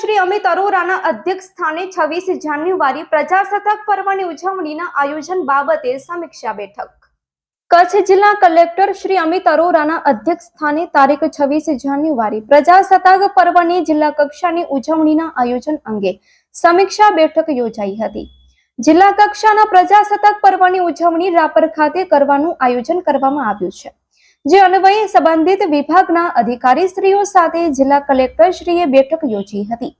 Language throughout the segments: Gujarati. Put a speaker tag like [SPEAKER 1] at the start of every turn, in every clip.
[SPEAKER 1] શ્રી અમિત અરોરાના અધ્યક્ષ સ્થાને છવ્વીસ જાન્યુઆરી પ્રજાસત્તાક પર્વની ઉજવણીના આયોજન બાબતે સમીક્ષા બેઠક. કચ્છ જિલ્લા કલેક્ટર શ્રી અમિત અરોરાના અધ્યક્ષ સ્થાને તારીખ છવ્વીસ જાન્યુઆરી પ્રજાસત્તાક પર્વની જિલ્લા કક્ષાની ઉજવણીના આયોજન અંગે સમીક્ષા બેઠક યોજાઈ હતી. જિલ્લા કક્ષાના પ્રજાસત્તાક પર્વની ઉજવણી રાપર ખાતે કરવાનું આયોજન કરવામાં આવ્યું છે. જે અન્વયે સંબંધિત વિભાગના અધિકારીશ્રીઓ સાથે જિલ્લા કલેક્ટરશ્રીએ બેઠક યોજી હતી.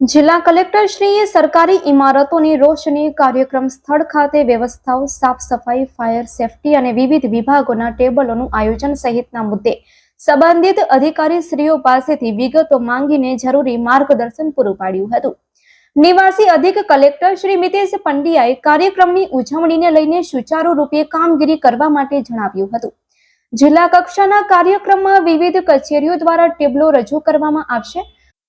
[SPEAKER 1] જિલ્લા કલેક્ટરશ્રીએ સરકારી ઇમારતોની રોશની કાર્યક્રમ સ્થળ ખાતે વ્યવસ્થાઓ, સાફ સફાઈ, ફાયર સેફટી અને વિવિધ વિભાગોના ટેબલોનું આયોજન સહિતના મુદ્દે સંબંધિત અધિકારીશ્રીઓ પાસેથી વિગતો માંગીને જરૂરી માર્ગદર્શન પૂરું પાડ્યું હતું. નિવાસી અધિક કલેક્ટર શ્રી મિતેશ પંડ્યાએ કાર્યક્રમની ઉજવણીને લઈને સુચારુ રૂપે કામગીરી કરવા માટે જણાવ્યું હતું. જિલ્લા કક્ષાના કાર્યક્રમમાં વિવિધ કચેરીઓ દ્વારા ટેબલો રજૂ કરવામાં આવશે.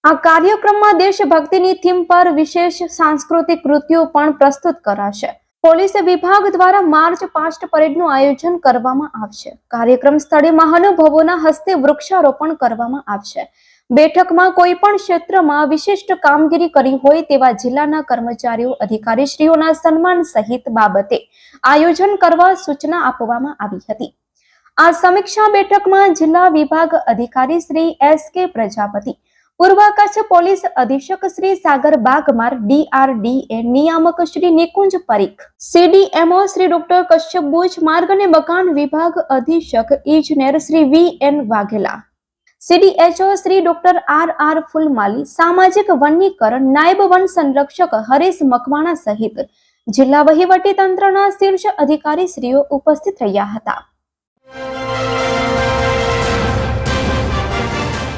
[SPEAKER 1] આ કાર્યક્રમમાં દેશભક્તિની થીમ પર વિશેષ સાંસ્કૃતિક કૃતિઓ પણ પ્રસ્તુત કરાશે. પોલીસ વિભાગ દ્વારા માર્ચ પાસ્ટ પરેડનું આયોજન કરવામાં આવશે. કાર્યક્રમ સ્થળે મહાનુભાવોના હસ્તે વૃક્ષારોપણ કરવામાં આવશે. બેઠકમાં કોઈ પણ ક્ષેત્રમાં વિશિષ્ટ કામગીરી કરી હોય તેવા જિલ્લાના કર્મચારીઓ, અધિકારીશ્રીઓના સન્માન સહિત બાબતે આયોજન કરવા સૂચના આપવામાં આવી હતી. આ સમીક્ષા બેઠકમાં જિલ્લા વિભાગ અધિકારી શ્રી એસ કે પ્રજાપતિ, પૂર્વ કચ્છ પોલીસ અધિક્ષક શ્રી સાગર બાગમાર, ડીઆરડીએ નિયામક શ્રી નિકુંજ પરીખ, સીડીએમઓ શ્રી ડોક્ટર કશ્યપ બુચ માર્ગ અને મકાન વિભાગ અધિક્ષક ઇજનેર Shri V N Vaghela, CDHO Shri doctor R R Phulmali, સામાજિક વનીકરણ નાયબ વન સંરક્ષક હરેશ મકવાણા સહિત જિલ્લા વહીવટી તંત્રના શીર્ષ અધિકારી શ્રીઓ ઉપસ્થિત રહ્યા હતા.